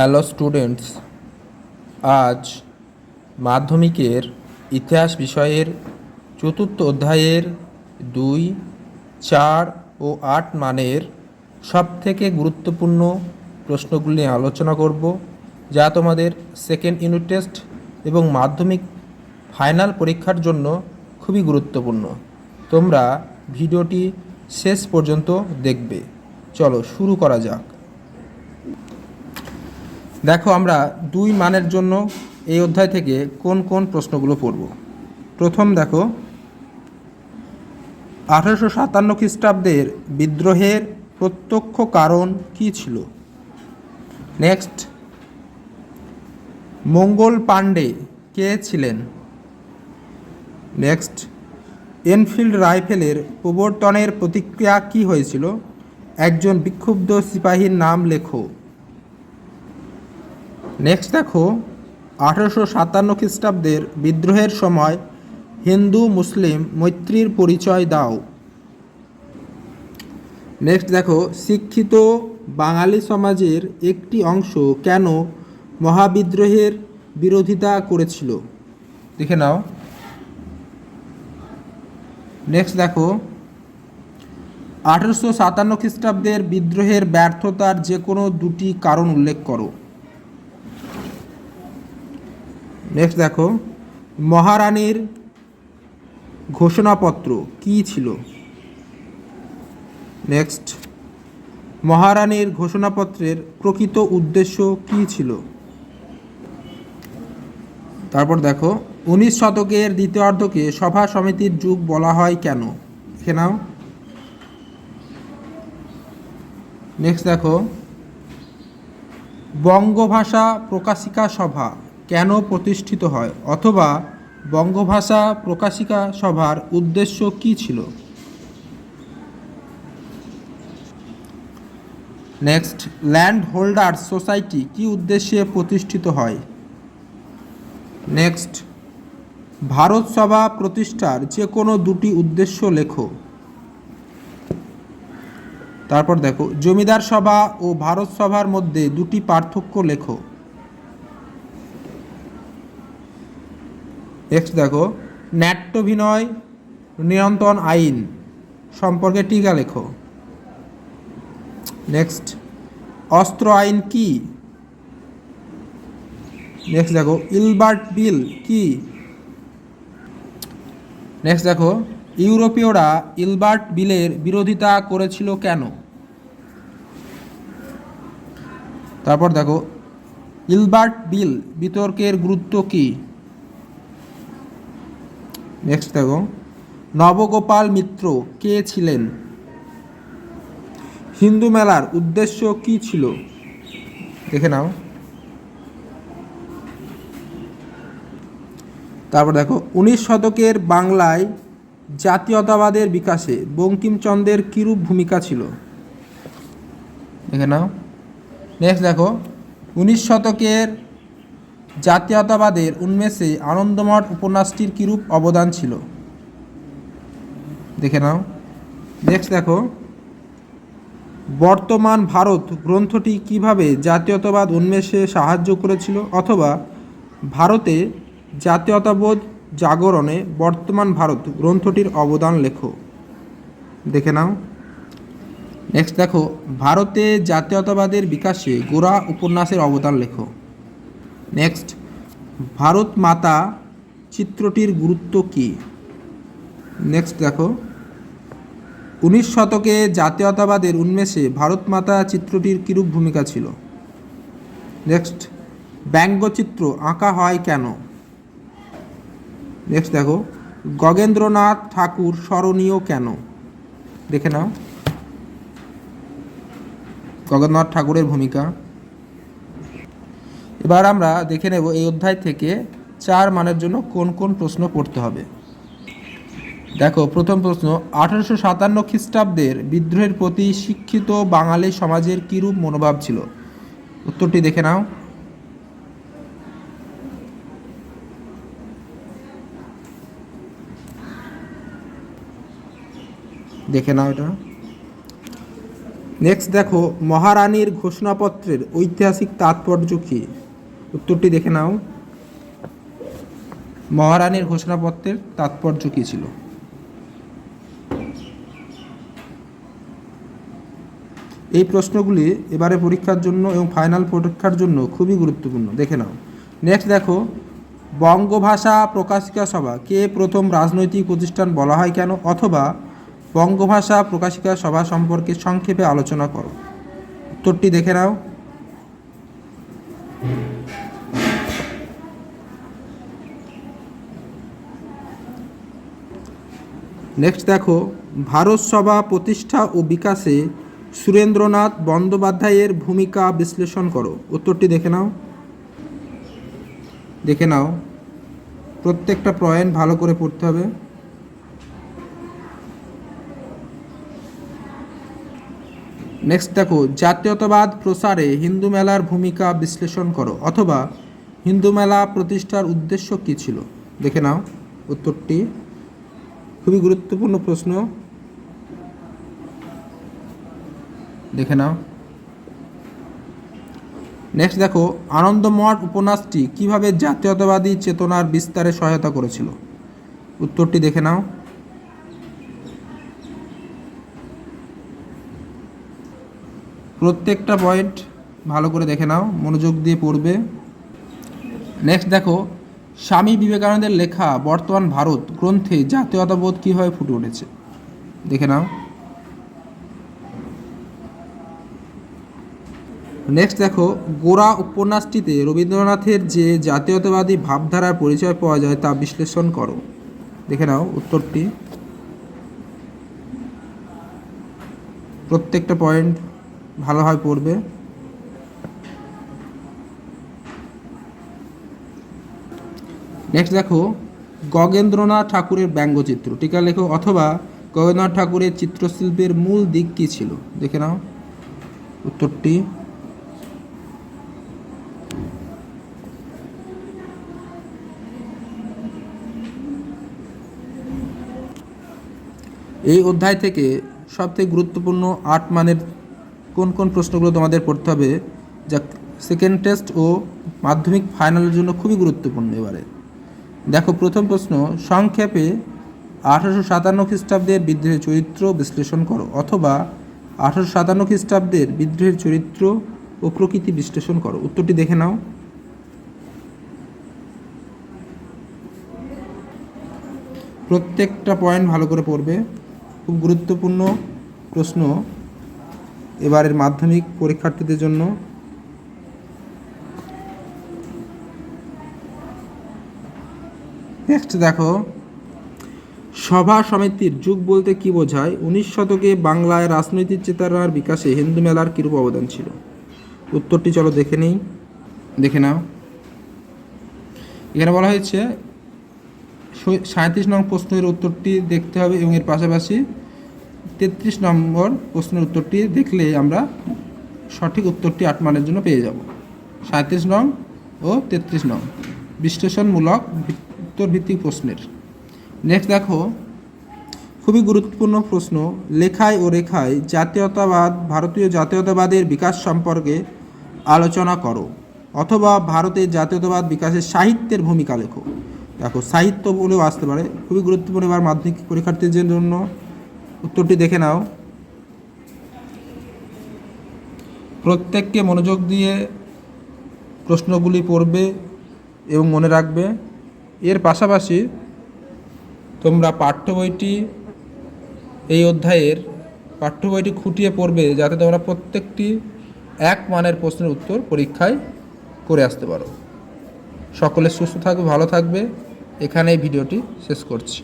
Hello students আজ মাধ্যমিকের ইতিহাস বিষয়ের চতুর্থ অধ্যায়ের দুই, চার ও আট মানের সবথেকে গুরুত্বপূর্ণ প্রশ্নগুলি আলোচনা করব, যা তোমাদের সেকেন্ড ইউনিট টেস্ট এবং মাধ্যমিক ফাইনাল পরীক্ষার জন্য খুবই গুরুত্বপূর্ণ। তোমরা ভিডিওটি শেষ পর্যন্ত দেখবে। চলো শুরু করা যাক। দেখো আমরা দুই মানের জন্য এই অধ্যায় থেকে কোন কোন প্রশ্নগুলো পড়ব। প্রথম দেখো, আঠারোশো সাতান্ন খ্রিস্টাব্দের বিদ্রোহের প্রত্যক্ষ কারণ কী ছিল? নেক্সট, মঙ্গল পাণ্ডে কে ছিলেন? নেক্সট, এনফিল্ড রাইফেলের প্রবর্তনের প্রতিক্রিয়া কী হয়েছিল? একজন বিক্ষুব্ধ সিপাহীর নাম লেখো। নেক্সট দেখো, আঠারোশো সাতান্ন খ্রিস্টাব্দের বিদ্রোহের সময় হিন্দু, মুসলিম মৈত্রীর পরিচয় দাও। নেক্সট দেখো, শিক্ষিত বাঙালি সমাজের একটি অংশ কেন মহাবিদ্রোহের বিরোধিতা করেছিল? দেখে নাও। নেক্সট দেখো, আঠারোশো সাতান্ন খ্রিস্টাব্দের বিদ্রোহের ব্যর্থতার যে কোনো দুটি কারণ উল্লেখ করো। নেক্সট দেখো, মহারানীর ঘোষণাপত্র কি ছিল? নেক্সট মহারানীর ঘোষণাপত্রের প্রকৃত উদ্দেশ্য কি ছিল? তারপর দেখো, উনিশ শতকের দ্বিতীয়ার্ধকে সভা সমিতির যুগ বলা হয় কেন? দেখে নাও। নেক্সট দেখো, বঙ্গভাষা প্রকাশিকা সভা। কেন প্রতিষ্ঠিত হয় অথবা বঙ্গভাষা প্রকাশিকা সভার উদ্দেশ্য কী ছিল? নেক্সট, ল্যান্ড হোল্ডার্স সোসাইটি কী উদ্দেশ্যে প্রতিষ্ঠিত হয়? নেক্সট, ভারত সভা প্রতিষ্ঠার যে কোনো দুটি উদ্দেশ্য লেখো। তারপর দেখো, জমিদার সভা ও ভারত সভার মধ্যে দুটি পার্থক্য লেখো। নেক্সট দেখো, নাট্যভিনয়, নিয়ন্ত্রণ আইন সম্পর্কে টিকা লেখো। নেক্সট অস্ত্র আইন কি? নেক্সট দেখো, ইলবার্ট বিল কি? নেক্সট দেখো, ইউরোপীয়রা ইলবার্ট বিলের বিরোধিতা করেছিল কেন? তারপর দেখো, ইলবার্ট বিল বিতর্কের গুরুত্ব কী? নেক্সট দেখো। নবগোপাল মিত্র, কে ছিলেন? হিন্দু মেলার উদ্দেশ্য কি ছিল? দেখে নাও। তারপর দেখো, উনিশ শতকের বাংলায় জাতীয়তাবাদের বিকাশে বঙ্কিমচন্দ্রের কিরূপ ভূমিকা ছিল? দেখে নাও। নেক্সট দেখো, উনিশ শতকের জাতীয়তাবাদের উন্মেষে আনন্দমঠ উপন্যাসটির কিরূপ অবদান ছিল? দেখে নাও। নেক্সট দেখো। বর্তমান ভারত গ্রন্থটি কীভাবে জাতীয়তাবাদ উন্মেষে সাহায্য করেছিল অথবা ভারতে জাতীয়তাবোধ জাগরণে বর্তমান ভারত গ্রন্থটির অবদান লেখো? দেখে নাও। নেক্সট দেখো। ভারতে জাতীয়তাবাদের বিকাশে গোড়া উপন্যাসের অবদান লেখো। নেক্সট ভারত মাতা চিত্রটির গুরুত্ব কী? নেক্সট দেখো। উনিশ শতকে জাতীয়তাবাদের উন্মেষে ভারত মাতা চিত্রটির কিরূপ ভূমিকা ছিল? নেক্সট ব্যঙ্গচিত্র আঁকা হয় কেন? নেক্সট দেখো। গগেন্দ্রনাথ ঠাকুর স্মরণীয় কেন? দেখে নাও। গগেন্দ্রনাথ ঠাকুরের ভূমিকা। এবার আমরা দেখে নেব এই অধ্যায় থেকে চার মানের জন্য কোন কোন প্রশ্ন পড়তে হবে। দেখো, প্রথম প্রশ্ন, আঠারোশো সাতান্ন খ্রিস্টাব্দের বিদ্রোহের প্রতি শিক্ষিত বাঙালি সমাজের কীরূপ মনোভাব ছিল? উত্তরটি দেখে নাও। দেখে নাও এটা। নেক্সট দেখো, মহারানীর ঘোষণাপত্রের ঐতিহাসিক তাৎপর্য কী? উত্তরটি দেখে নাও। মহারানীর ঘোষণাপত্রের তাৎপর্য কী ছিল? এই প্রশ্নগুলি এবারে পরীক্ষার জন্য এবং ফাইনাল পরীক্ষার জন্য খুবই গুরুত্বপূর্ণ। দেখে নাও। নেক্সট দেখো, বঙ্গভাষা প্রকাশিকা সভা, কে প্রথম রাজনৈতিক প্রতিষ্ঠান বলা হয় কেন? অথবা বঙ্গভাষা প্রকাশিকা সভা সম্পর্কে সংক্ষেপে আলোচনা করো। উত্তরটি দেখে নাও। নেক্সট দেখো, ভারত সভা প্রতিষ্ঠা ও বিকাশে সুরেন্দ্রনাথ বন্দ্যোপাধ্যায়ের ভূমিকা বিশ্লেষণ করো। উত্তরটি দেখে নাও। দেখে নাও। প্রত্যেকটা পয়েন্ট ভালো করে পড়তে হবে। নেক্সট দেখো, জাতীয়তাবাদ প্রসারে হিন্দু মেলার ভূমিকা বিশ্লেষণ করো, অথবা হিন্দু মেলা প্রতিষ্ঠার উদ্দেশ্য কী ছিল? দেখে নাও উত্তরটি। খুবই গুরুত্বপূর্ণ প্রশ্ন। দেখে নাও। নেক্সট দেখো, আনন্দমঠ উপন্যাসটি কীভাবে জাতীয়তাবাদী চেতনার বিস্তারে সহায়তা করেছিল? উত্তরটি দেখে নাও। প্রত্যেকটা পয়েন্ট ভালো করে দেখে নাও, মনোযোগ দিয়ে পড়বে। নেক্সট দেখো স্বামী বিবেকানন্দের লেখা বর্তমান ভারত গ্রন্থে জাতীয়তাবোধ কীভাবে ফুটে উঠেছে? দেখে নাও। নেক্সট দেখো গোরা উপন্যাসটিতে রবীন্দ্রনাথের যে জাতীয়তাবাদী ভাবধারার পরিচয় পাওয়া যায় তা বিশ্লেষণ করো। দেখে নাও উত্তরটি। প্রত্যেকটা পয়েন্ট ভালোভাবে পড়বে। নেক্সট দেখো, গগেন্দ্রনাথ ঠাকুরের ব্যঙ্গচিত্র। টিকা লেখো, অথবা গগেন্দ্রনাথ ঠাকুরের চিত্রশিল্পের মূল দিক কী ছিল? দেখে নাও। উত্তরটি। এই অধ্যায় থেকে সবথেকে গুরুত্বপূর্ণ আট মানের কোন কোন প্রশ্নগুলো তোমাদের পড়তে হবে, যা সেকেন্ড টেস্ট ও মাধ্যমিক ফাইনালের জন্য খুবই গুরুত্বপূর্ণ এবারে। দেখো, প্রথম প্রশ্ন, সংক্ষেপে আঠারোশো সাতান্ন খ্রিস্টাব্দের বিদ্রোহের চরিত্র বিশ্লেষণ করো, অথবা আঠারোশো সাতান্ন খ্রিস্টাব্দের বিদ্রোহের চরিত্র ও প্রকৃতি বিশ্লেষণ করো। উত্তরটি দেখে নাও। প্রত্যেকটা পয়েন্ট ভালো করে পড়বে। খুব গুরুত্বপূর্ণ প্রশ্ন, এবারের মাধ্যমিক পরীক্ষার্থীদের জন্য। নেক্সট দেখো, সভা সমিতির যুগ বলতে কি বোঝায়? উনিশ শতকে বাংলায় রাজনৈতিক চেতনার বিকাশে হিন্দু মেলার কীরূপ অবদান ছিল? উত্তরটি চলো দেখে নেই, দেখে নাও। এখানে বলা হয়েছে সাঁত্রিশ নং প্রশ্নের উত্তরটি দেখতে হবে এবং এর পাশাপাশি তেত্রিশ নম্বর প্রশ্নের উত্তরটি দেখলে আমরা সঠিক উত্তরটি আট মানের জন্য পেয়ে যাব। সাঁত্রিশ নং ও তেত্রিশ নং। বিশ্লেষণমূলক উত্তর ভিত্তিক প্রশ্নের। নেক্সট দেখো, খুবই গুরুত্বপূর্ণ প্রশ্ন, লেখায় ও রেখায় জাতীয়তাবাদ, ভারতীয় জাতীয়তাবাদের বিকাশ সম্পর্কে আলোচনা করো, অথবা ভারতের জাতীয়তাবাদ বিকাশের সাহিত্যের ভূমিকা লেখো। দেখো, সাহিত্য বলেও আসতে পারে, খুবই গুরুত্বপূর্ণ এবার মাধ্যমিক পরীক্ষার্থীদের জন্য উত্তরটি দেখে নাও। প্রত্যেককে মনোযোগ দিয়ে প্রশ্নগুলি পড়বে এবং মনে রাখবে। এর পাশাপাশি তোমরা পাঠ্য বইটি এই অধ্যায়ের পাঠ্য বইটি খুঁটিয়ে পড়বে যাতে তোমরা প্রত্যেকটি এক মানের প্রশ্নের উত্তর পরীক্ষায় করে আসতে পারো। সকলে সুস্থ থাকবে ভালো থাকবে। এখানেই ভিডিওটি শেষ করছি।